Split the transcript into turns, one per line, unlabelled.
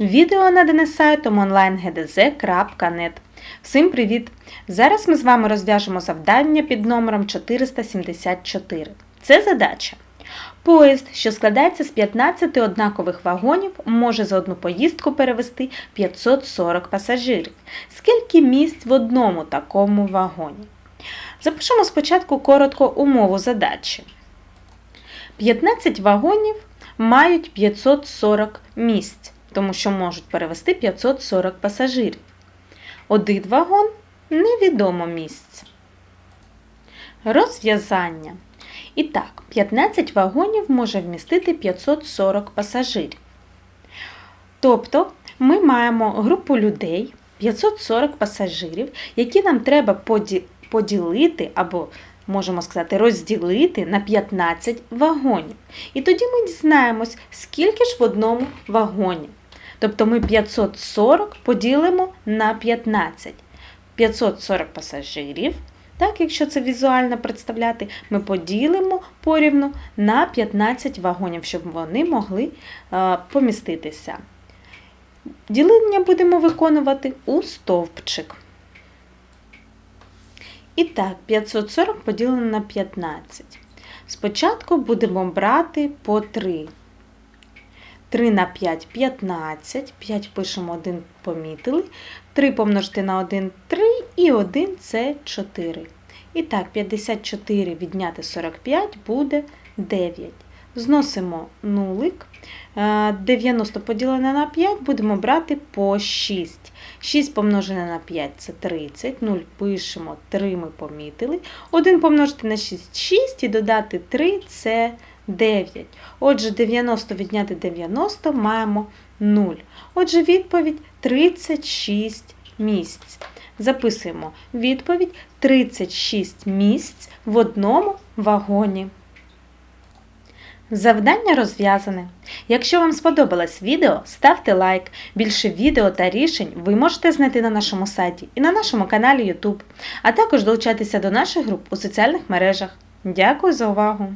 Відео надане сайтом onlinegdz.net. Всім привіт! Зараз ми з вами розв'яжемо завдання під номером 474. Це задача. Поїзд, що складається з 15 однакових вагонів, може за одну поїздку перевести 540 пасажирів. Скільки місць в одному такому вагоні? Запишемо спочатку коротко умову задачі. 15 вагонів мають 540 місць, тому що можуть перевести 540 пасажирів. Один вагон невідомо місць. Розв'язання. І так, 15 вагонів може вмістити 540 пасажирів. Тобто ми маємо групу людей, 540 пасажирів, які нам треба поділити або, можемо сказати, розділити на 15 вагонів. І тоді ми дізнаємось, скільки ж в одному вагоні. Тобто ми 540 поділимо на 15. 540 пасажирів. Так, якщо це візуально представляти, ми поділимо порівну на 15 вагонів, щоб вони могли е, поміститися. Ділення будемо виконувати у стовпчик. І так, 540 поділено на 15. Спочатку будемо брати по 3. 3 на 5 15. 5 пишемо 1 помітили. 3 помножити на 1 3 і 1 це 4. І так, 54 відняти 45 буде 9. Зносимо нулик. Е, 90 поділене на 5 будемо брати по 6. 6 помножене на 5 це 30. 0 пишемо, 3 ми помітили. 1 помножити на 6 6 і додати 3 це 9. Отже, 90 відняти 90 маємо 0. Отже, відповідь 36 місць. Записуємо відповідь 36 місць в одному вагоні. Завдання розв'язане. Якщо вам сподобалось відео, ставте лайк. Більше відео та рішень ви можете знайти на нашому сайті і на нашому каналі YouTube, а також долучатися до наших груп у соціальних мережах. Дякую за увагу!